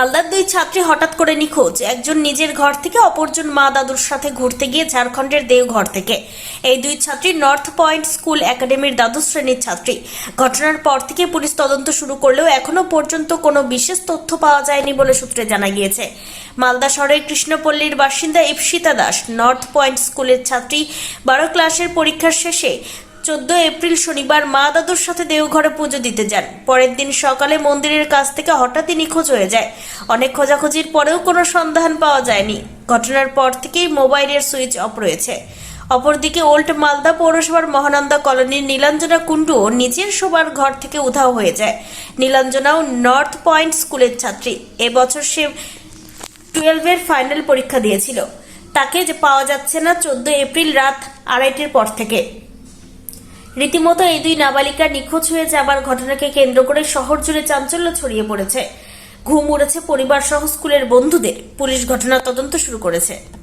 মালদার দুই ছাত্রী হঠাৎ করে নিখোঁজ। একজন নিজের ঘর থেকে, অপরজন মা দাদুর সাথে ঘুরতে গিয়ে ঝাড়খণ্ডের দেওঘর থেকে। এই দুই ছাত্রী নর্থ পয়েন্ট স্কুল একাডেমির দ্বাদশ শ্রেণির ছাত্রী। ঘটনার পর থেকে পুলিশ তদন্ত শুরু করলেও এখনও পর্যন্ত কোনো বিশেষ তথ্য পাওয়া যায়নি বলে সূত্রে জানা গিয়েছে। মালদা শহরের কৃষ্ণপল্লীর বাসিন্দা ইপসিতা দাস, নর্থ পয়েন্ট স্কুলের ছাত্রী, বারো ক্লাসের পরীক্ষার শেষে চোদ্দ এপ্রিল শনিবার মা দাদুর সাথে দেওঘরে পুজো দিতে যান। পরের দিন সকালে মন্দিরের কাছ থেকে হঠাৎই নিখোঁজ হয়ে যায়। অনেক খোঁজাখুঁজির পরেও কোনো সন্ধান পাওয়া যায়নি। ঘটনার পর থেকেই মোবাইলের সুইচ অফ রয়েছে। অপরদিকে ওল্ড মালদা পৌরসভার মহানন্দা কলোনির নীলাঞ্জনা কুণ্ডুও নিজের শোবার ঘর থেকে উধাও হয়ে যায়। নীলাঞ্জনাও নর্থ পয়েন্ট স্কুলের ছাত্রী। এবছর সে টুয়েলভের ফাইনাল পরীক্ষা দিয়েছিল। তাকে যে পাওয়া যাচ্ছে না, চোদ্দ এপ্রিল রাত আড়াইটের পর থেকে। রীতিমতো এই দুই নাবালিকা নিখোঁজ হয়ে যাবার ঘটনাকে কেন্দ্র করে শহর জুড়ে চাঞ্চল্য ছড়িয়ে পড়েছে। ঘুম উড়েছে পরিবার সহ স্কুলের বন্ধুদের। পুলিশ ঘটনা তদন্ত শুরু করেছে।